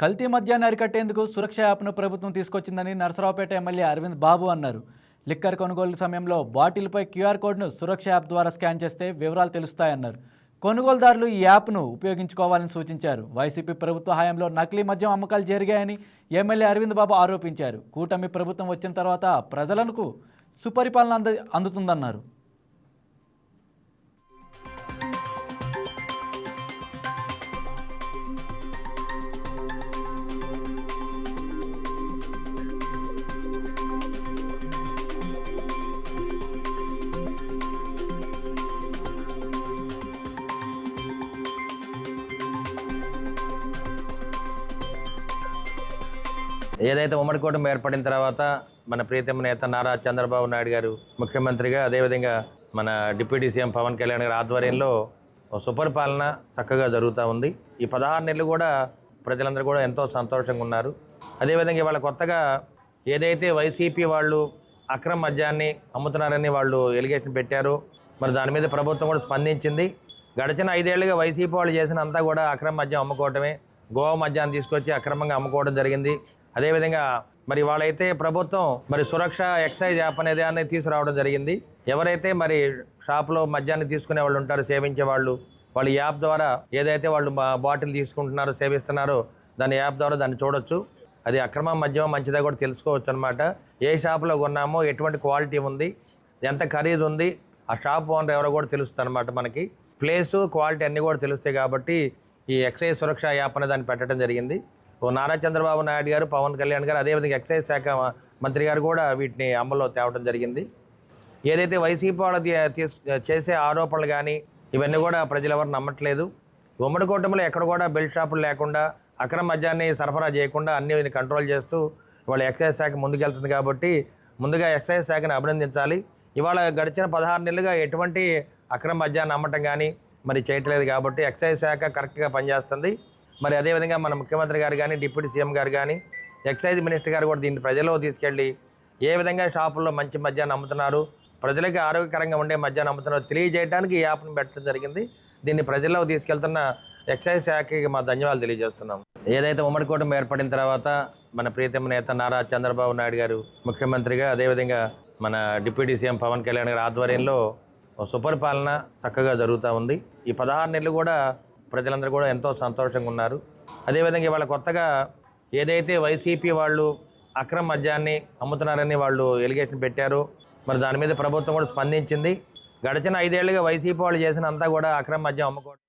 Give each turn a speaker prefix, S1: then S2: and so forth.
S1: కల్తీ మద్యాన్ని అరికట్టేందుకు సురక్ష యాప్ను ప్రభుత్వం తీసుకొచ్చిందని నరసరావుపేట ఎమ్మెల్యే అరవింద్ బాబు అన్నారు. లిక్కర్ కొనుగోలు సమయంలో బాటిల్పై క్యూఆర్ కోడ్ను సురక్ష యాప్ ద్వారా స్కాన్ చేస్తే వివరాలు తెలుస్తాయన్నారు. కొనుగోలుదారులు ఈ యాప్ను ఉపయోగించుకోవాలని సూచించారు. వైసీపీ ప్రభుత్వ హయాంలో నకిలీ మద్యం అమ్మకాలు జరిగాయని ఎమ్మెల్యే అరవింద్ బాబు ఆరోపించారు. కూటమి ప్రభుత్వం వచ్చిన తర్వాత ప్రజలకు సుపరిపాలన అంద అందుతుందన్నారు.
S2: ఏదైతే ఉమ్మడి కూటమి ఏర్పడిన తర్వాత మన ప్రీతమ నేత నారా చంద్రబాబు నాయుడు గారు ముఖ్యమంత్రిగా అదేవిధంగా మన డిప్యూటీ సీఎం పవన్ కళ్యాణ్ గారి ఆధ్వర్యంలో ఓ సుపరిపాలన చక్కగా జరుగుతూ ఉంది. ఈ పదహారు నెలలు కూడా ప్రజలందరూ కూడా ఎంతో సంతోషంగా ఉన్నారు. అదేవిధంగా ఇవాళ కొత్తగా ఏదైతే వైసీపీ వాళ్ళు అక్రమ మద్యాన్ని అమ్ముతున్నారని వాళ్ళు ఎలిగేషన్ పెట్టారు మరి దాని మీద ప్రభుత్వం కూడా స్పందించింది. గడిచిన ఐదేళ్ళుగా వైసీపీ వాళ్ళు చేసిన అంతా కూడా అక్రమ మద్యం అమ్ముకోవటమే గోవా మద్యాన్ని తీసుకొచ్చి అక్రమంగా అమ్ముకోవడం జరిగింది. అదేవిధంగా మరి వాళ్ళైతే ప్రభుత్వం మరి సురక్ష ఎక్సైజ్ యాప్ అనేది అనేది తీసుకురావడం జరిగింది. ఎవరైతే మరి షాప్లో మద్యాన్ని తీసుకునే వాళ్ళు ఉంటారు సేవించే వాళ్ళు వాళ్ళు యాప్ ద్వారా ఏదైతే వాళ్ళు మా బాటిల్ తీసుకుంటున్నారో సేవిస్తున్నారో దాని యాప్ ద్వారా దాన్ని చూడొచ్చు. అది అక్రమ మద్యం మంచిదా కూడా తెలుసుకోవచ్చు అనమాట ఏ షాప్లో కొన్నామో ఎటువంటి క్వాలిటీ ఉంది ఎంత ఖరీదు ఉంది ఆ షాప్ ఓనర్ ఎవరో కూడా తెలుస్తుంది అనమాట మనకి. ప్లేసు క్వాలిటీ అన్నీ కూడా తెలుస్తాయి కాబట్టి ఈ ఎక్సైజ్ సురక్ష యాప్ అనే దాన్ని పెట్టడం జరిగింది. ఓ నారా చంద్రబాబు నాయుడు గారు పవన్ కళ్యాణ్ గారు అదేవిధంగా ఎక్సైజ్ శాఖ మంత్రి గారు కూడా వీటిని అమల్లో తేవడం జరిగింది. ఏదైతే వైసీపీ వాళ్ళు తీస్- చేసే ఆరోపణలు కానీ ఇవన్నీ కూడా ప్రజలు ఎవరు నమ్మట్లేదు. ఉమ్మడి కూటమిలో ఎక్కడ కూడా బెల్ట్ షాపులు లేకుండా అక్రమ మద్యాన్ని సరఫరా చేయకుండా అన్ని కంట్రోల్ చేస్తూ ఇవాళ ఎక్సైజ్ శాఖ ముందుకెళ్తుంది కాబట్టి ముందుగా ఎక్సైజ్ శాఖను అభినందించాలి. ఇవాళ గడిచిన పదహారు నెలలుగా ఎటువంటి అక్రమ మద్యాన్ని అమ్మటం కానీ మరి చేయట్లేదు కాబట్టి ఎక్సైజ్ శాఖ కరెక్ట్గా పనిచేస్తుంది. మరి అదేవిధంగా మన ముఖ్యమంత్రి గారు కానీ డిప్యూటీ సీఎం గారు కానీ ఎక్సైజ్ మినిస్టర్ గారు కూడా దీన్ని ప్రజల్లో తీసుకెళ్ళి ఏ విధంగా షాపుల్లో మంచి మద్యాన్ని అమ్ముతున్నారు ప్రజలకి ఆరోగ్యకరంగా ఉండే మద్యాన్ని అమ్ముతున్నారు తెలియజేయడానికి ఈ యాప్ను పెట్టడం జరిగింది. దీన్ని ప్రజల్లో తీసుకెళ్తున్న ఎక్సైజ్ శాఖకి మా ధన్యవాదాలు తెలియజేస్తున్నాం. ఏదైతే ఉమ్మడి కూటమి ఏర్పడిన తర్వాత మన ప్రీతమ నేత నారా చంద్రబాబు నాయుడు గారు ముఖ్యమంత్రిగా అదేవిధంగా మన డిప్యూటీ సీఎం పవన్ కళ్యాణ్ గారి ఆధ్వర్యంలో ఓ సుపరిపాలన చక్కగా జరుగుతూ ఉంది. ఈ పదహారు నెలలు కూడా ప్రజలందరూ కూడా ఎంతో సంతోషంగా ఉన్నారు. అదేవిధంగా ఇవాళ కొత్తగా ఏదైతే వైసీపీ వాళ్ళు అక్రమ మద్యాన్ని అమ్ముతున్నారని వాళ్ళు ఎలిగేషన్ పెట్టారు మరి దాని మీద ప్రభుత్వం కూడా స్పందించింది. గడిచిన ఐదేళ్ళుగా వైసీపీ వాళ్ళు చేసిన అంతా కూడా అక్రమ మద్యం అమ్ముకోవడం